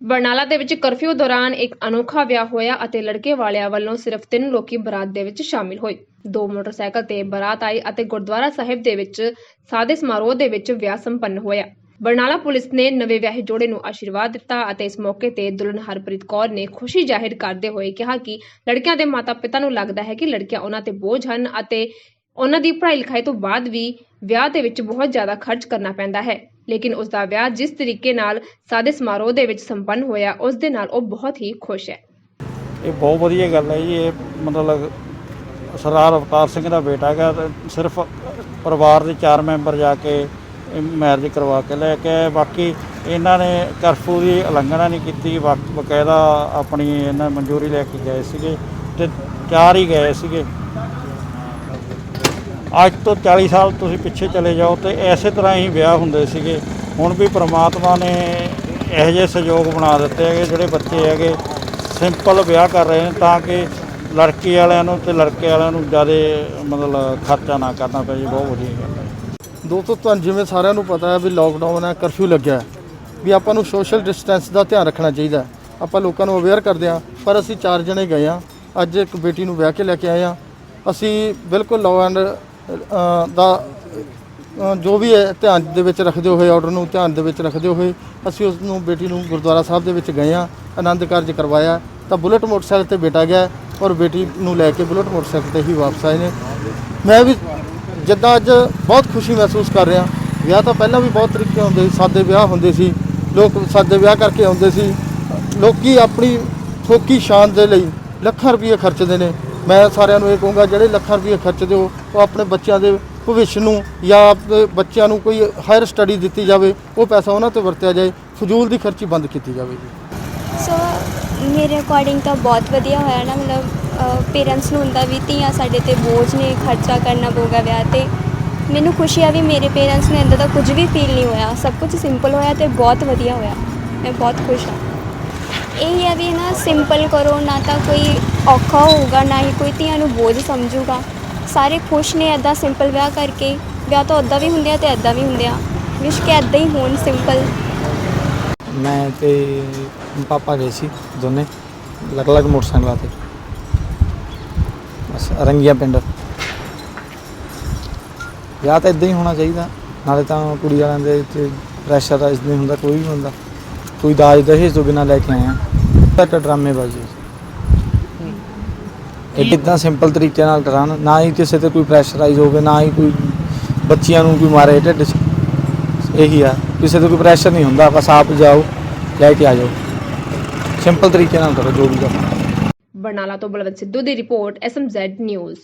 ਬਰਨਾਲਾ ਦੇ ਵਿੱਚ ਕਰਫਿਊ ਦੌਰਾਨ ਇੱਕ ਅਨੋਖਾ ਵਿਆਹ ਹੋਇਆ ਅਤੇ ਲੜਕੇ ਵਾਲਿਆਂ ਵੱਲੋਂ ਸਿਰਫ ਤਿੰਨ ਲੋਕੀ ਬਰਾਤ ਦੇ ਵਿੱਚ ਸ਼ਾਮਿਲ ਹੋਏ। ਦੋ ਮੋਟਰਸਾਈਕਲ ਤੇ ਬਰਾਤ ਆਈ ਅਤੇ ਗੁਰਦੁਆਰਾ ਸਾਹਿਬ ਦੇ ਵਿੱਚ ਸਾਦੇ ਸਮਾਰੋਹ ਦੇ ਵਿੱਚ ਵਿਆਹ ਸੰਪੰਨ ਹੋਇਆ। ਬਰਨਾਲਾ ਪੁਲਿਸ ਨੇ ਨਵੇਂ ਵਿਆਹੇ ਜੋੜੇ ਨੂੰ ਆਸ਼ੀਰਵਾਦ ਦਿੱਤਾ ਅਤੇ ਇਸ ਮੌਕੇ ਤੇ ਦੁਲਹਨ ਹਰਪ੍ਰੀਤ ਕੌਰ ਨੇ ਖੁਸ਼ੀ ਜ਼ਾਹਿਰ ਕਰਦੇ ਹੋਏ ਕਿਹਾ ਕਿ ਲੜਕਿਆਂ ਦੇ ਮਾਤਾ-ਪਿਤਾ ਨੂੰ ਲੱਗਦਾ ਹੈ ਕਿ ਲੜਕੀਆਂ ਉਹਨਾਂ ਤੇ ਬੋਝ ਹਨ ਅਤੇ ਉਹਨਾਂ ਦੀ ਪੜ੍ਹਾਈ ਲਿਖਾਈ ਤੋਂ ਬਾਅਦ ਵੀ ਵਿਆਹ ਦੇ ਵਿੱਚ ਬਹੁਤ ਜ਼ਿਆਦਾ ਖਰਚ ਕਰਨਾ ਪੈਂਦਾ ਹੈ। ਲੇਕਿਨ ਉਸ ਦਾ ਵਿਆਹ ਜਿਸ ਤਰੀਕੇ ਨਾਲ ਸਾਦੇ ਸਮਾਰੋਹ ਦੇ ਵਿੱਚ ਸੰਪੰਨ ਹੋਇਆ ਉਸ ਦੇ ਨਾਲ ਉਹ ਬਹੁਤ ਹੀ ਖੁਸ਼ ਹੈ। ਇਹ ਬਹੁਤ ਵਧੀਆ ਗੱਲ ਹੈ ਜੀ, ਇਹ ਮਤਲਬ ਸਰਦਾਰ ਅਵਤਾਰ ਸਿੰਘ ਦਾ ਬੇਟਾ ਹੈਗਾ ਤੇ ਸਿਰਫ ਪਰਿਵਾਰ ਦੇ ਚਾਰ ਮੈਂਬਰ ਜਾ ਕੇ ਮੈਰਿਜ ਕਰਵਾ ਕੇ ਲੈ ਕੇ ਆਏ ਬਾਕੀ ਇਹਨਾਂ ਨੇ ਕਰਫਿਊ ਦੀ ਉਲੰਘਣਾ ਨਹੀਂ ਕੀਤੀ, ਬਕ- ਬਕਾਇਦਾ ਆਪਣੀ ਇਹਨਾਂ ਮਨਜ਼ੂਰੀ ਲੈ ਕੇ ਗਏ ਸੀਗੇ ਤੇ ਚਾਰ ਹੀ ਗਏ ਸੀਗੇ। ਅੱਜ ਤੋਂ 40 ਸਾਲ ਤੁਸੀਂ ਪਿੱਛੇ ਚਲੇ ਜਾਓ ਤੇ ਐਸੇ ਤਰ੍ਹਾਂ ਹੀ ਵਿਆਹ ਹੁੰਦੇ ਸੀਗੇ। ਹੁਣ ਵੀ ਪ੍ਰਮਾਤਮਾ ਨੇ ਇਹੋ ਜਿਹੇ ਸਹਿਯੋਗ ਬਣਾ ਦਿੱਤੇ ਹੈਗੇ ਜਿਹੜੇ ਬੱਚੇ ਹੈਗੇ, ਸਿੰਪਲ ਵਿਆਹ ਕਰ ਰਹੇ ਨੇ ਤਾਂ ਕਿ ਲੜਕੀ ਵਾਲਿਆਂ ਨੂੰ ਤੇ ਲੜਕੇ ਵਾਲਿਆਂ ਨੂੰ ਜ਼ਿਆਦਾ ਮਤਲਬ ਖਰਚਾ ਨਾ ਕਰਨਾ ਪਏ ਜੀ ਬਹੁਤ ਵਧੀਆ ਗੱਲ ਹੈ। ਦੋਸਤੋ, ਤੁਹਾਨੂੰ ਜਿਵੇਂ ਸਾਰਿਆਂ ਨੂੰ ਪਤਾ ਹੈ ਵੀ ਲੋਕਡਾਊਨ ਹੈ ਕਰਫਿਊ ਲੱਗਿਆ ਵੀ ਆਪਾਂ ਨੂੰ ਸੋਸ਼ਲ ਡਿਸਟੈਂਸ ਦਾ ਧਿਆਨ ਰੱਖਣਾ ਚਾਹੀਦਾ ਆਪਾਂ ਲੋਕਾਂ ਨੂੰ ਅਵੇਅਰ ਕਰਦੇ ਹਾਂ, ਪਰ ਅਸੀਂ ਚਾਰ ਜਣੇ ਗਏ ਹਾਂ, ਅੱਜ ਇੱਕ ਬੇਟੀ ਨੂੰ ਵਿਆਹ ਕੇ ਲੈ ਕੇ ਆਏ ਹਾਂ। ਅਸੀਂ ਬਿਲਕੁਲ ਲਾਅ ਐਂਡ ਦਾ ਜੋ ਵੀ ਹੈ, ਧਿਆਨ ਦੇ ਵਿੱਚ ਰੱਖਦੇ ਹੋਏ ਆਰਡਰ ਨੂੰ ਧਿਆਨ ਦੇ ਵਿੱਚ ਰੱਖਦੇ ਹੋਏ, ਅਸੀਂ ਉਸ ਨੂੰ ਬੇਟੀ ਨੂੰ ਗੁਰਦੁਆਰਾ ਸਾਹਿਬ ਦੇ ਵਿੱਚ ਗਏ ਹਾਂ, ਆਨੰਦ ਕਾਰਜ ਕਰਵਾਇਆ। ਤਾਂ ਬੁਲਟ ਮੋਟਰਸਾਈਕਲ ਤੇ ਬੇਟਾ ਗਿਆ ਔਰ ਬੇਟੀ ਨੂੰ ਲੈ ਕੇ ਬੁਲਟ ਮੋਟਰਸਾਈਕਲ ਤੇ ਹੀ ਵਾਪਸ ਆਏ ਨੇ। ਮੈਂ ਵੀ ਜਿੱਦਾਂ ਅੱਜ ਬਹੁਤ ਖੁਸ਼ੀ ਮਹਿਸੂਸ ਕਰ ਰਿਹਾ। ਵਿਆਹ ਤਾਂ ਪਹਿਲਾਂ ਵੀ ਬਹੁਤ ਤਰੀਕੇ ਹੁੰਦੇ ਸੀ, ਸਾਦੇ ਵਿਆਹ ਹੁੰਦੇ ਸੀ, ਲੋਕ ਸਾਦੇ ਵਿਆਹ ਕਰਕੇ ਆਉਂਦੇ ਸੀ। ਲੋਕੀ ਆਪਣੀ ਫੋਕੀ ਸ਼ਾਨ ਦੇ ਲਈ ਲੱਖਾਂ ਰੁਪਏ ਖਰਚਦੇ ਨੇ। ਮੈਂ ਸਾਰਿਆਂ ਨੂੰ ਇਹ ਕਹੂੰਗਾ, ਜਿਹੜੇ ਲੱਖਾਂ ਰੁਪਏ ਖਰਚਦੇ ਹੋ, ਉਹ ਆਪਣੇ ਬੱਚਿਆਂ ਦੇ ਭਵਿੱਖ ਨੂੰ ਜਾਂ ਆਪਣੇ ਬੱਚਿਆਂ ਨੂੰ ਕੋਈ ਹਾਇਰ ਸਟੱਡੀ ਦਿੱਤੀ ਜਾਵੇ, ਉਹ ਪੈਸਾ ਉਹਨਾਂ ਤੇ ਵਰਤਿਆ ਜਾਏ, ਫਜ਼ੂਲ ਦੀ ਖਰਚੀ ਬੰਦ ਕੀਤੀ ਜਾਵੇ ਜੀ। ਸੋ ਮੇਰੇ ਅਕੋਰਡਿੰਗ ਤਾਂ ਬਹੁਤ ਵਧੀਆ ਹੋਇਆ ਨਾ, ਮਤਲਬ ਪੇਰੈਂਟਸ ਨੂੰ ਹੁੰਦਾ ਵੀ ਧੀਆਂ ਸਾਡੇ ਤੇ ਬੋਝ ਨੇ, ਖਰਚਾ ਕਰਨਾ ਪਊਗਾ ਵਿਆਹ ਤੇ। ਮੈਨੂੰ ਖੁਸ਼ੀ ਆ ਵੀ ਮੇਰੇ ਪੇਰੈਂਟਸ ਨੂੰ ਇੰਦਾਂ ਦਾ ਕੁਝ ਵੀ ਫੀਲ ਨਹੀਂ ਹੋਇਆ। ਸਭ ਕੁਝ ਸਿੰਪਲ ਹੋਇਆ ਤੇ ਬਹੁਤ ਵਧੀਆ ਹੋਇਆ। ਮੈਂ ਬਹੁਤ ਖੁਸ਼ ਹਾਂ। ਇਹ ਹੈ ਵੀ ਨਾ ਸਿੰਪਲ ਕਰੋ, ਨਾ ਤਾਂ ਕੋਈ ਔਖਾ ਹੋਊਗਾ, ਨਾ ਹੀ ਕੋਈ ਧੀਆਂ ਨੂੰ ਬੋਝ ਸਮਝੂਗਾ। ਸਾਰੇ ਖੁਸ਼ ਨੇ ਐਦਾਂ ਸਿੰਪਲ ਵਿਆਹ ਕਰਕੇ। ਵਿਆਹ ਤਾਂ ਉੱਦਾਂ ਵੀ ਹੁੰਦੇ ਆ ਤੇ ਐਦਾਂ ਵੀ ਹੁੰਦੇ ਆ। ਵਿਸ਼ ਕਿ ਐਦਾਂ ਹੀ ਹੋਣ ਸਿੰਪਲ ਮੈਂ ਤੇ ਪਾਪਾ ਗਏ ਸੀ ਦੋਨੇ ਅਲੱਗ ਅਲੱਗ ਮੋਟਰਸਾਈਕਲਾਂ ਤੇ। ਬਸ ਰੰਗੀਆਂ ਪਿੰਡ। ਵਿਆਹ ਤਾਂ ਇਦਾਂ ਹੀ ਹੋਣਾ ਚਾਹੀਦਾ। ਨਾਲੇ ਤਾਂ ਕੁੜੀ ਵਾਲਿਆਂ ਦੇ ਪ੍ਰੈਸ਼ਰ ਤੇ ਪ੍ਰੈਸ਼ਰਾਈਜ਼ ਨਹੀਂ ਹੁੰਦਾ, ਕੋਈ ਵੀ ਹੁੰਦਾ ਕੋਈ ਦਾਜ ਦਹੇਜ ਤੋਂ ਬਿਨਾਂ ਲੈ ਕੇ ਆਇਆ। ਤੱਕ ਡਰਾਮੇਬਾਜ਼ੀ। ਇਹ ਇਦਾਂ ਸਿੰਪਲ ਤਰੀਕੇ ਨਾਲ ਕਰਾਉਣ ਨਾ ਹੀ ਕਿਸੇ ਤੇ ਕੋਈ ਪ੍ਰੈਸ਼ਰਾਈਜ਼ ਹੋਵੇ ਨਾ ਹੀ ਕੋਈ ਬੱਚਿਆਂ ਨੂੰ ਕੋਈ ਮਾਰੇ ਢਿੱਡ 'ਚ। ਇਹੀ ਆ ਕਿਸੇ ਤੇ ਕੋਈ ਪ੍ਰੈਸ਼ਰ ਨਹੀਂ ਹੁੰਦਾ ਬਸ ਆਪ ਜਾਓ ਲੈ ਕੇ ਆ ਜਾਓ। ਸਿੰਪਲ ਤਰੀਕੇ ਨਾਲ ਕਰੋ ਜੋ ਵੀ ਕਰਨਾ। ਬਰਨਾਲਾ ਤੋਂ ਬਲਵੰਤ ਸਿੱਧੂ ਦੀ ਰਿਪੋਰਟ ਐਸਐਮਜ਼ੈਡ ਨਿਊਜ਼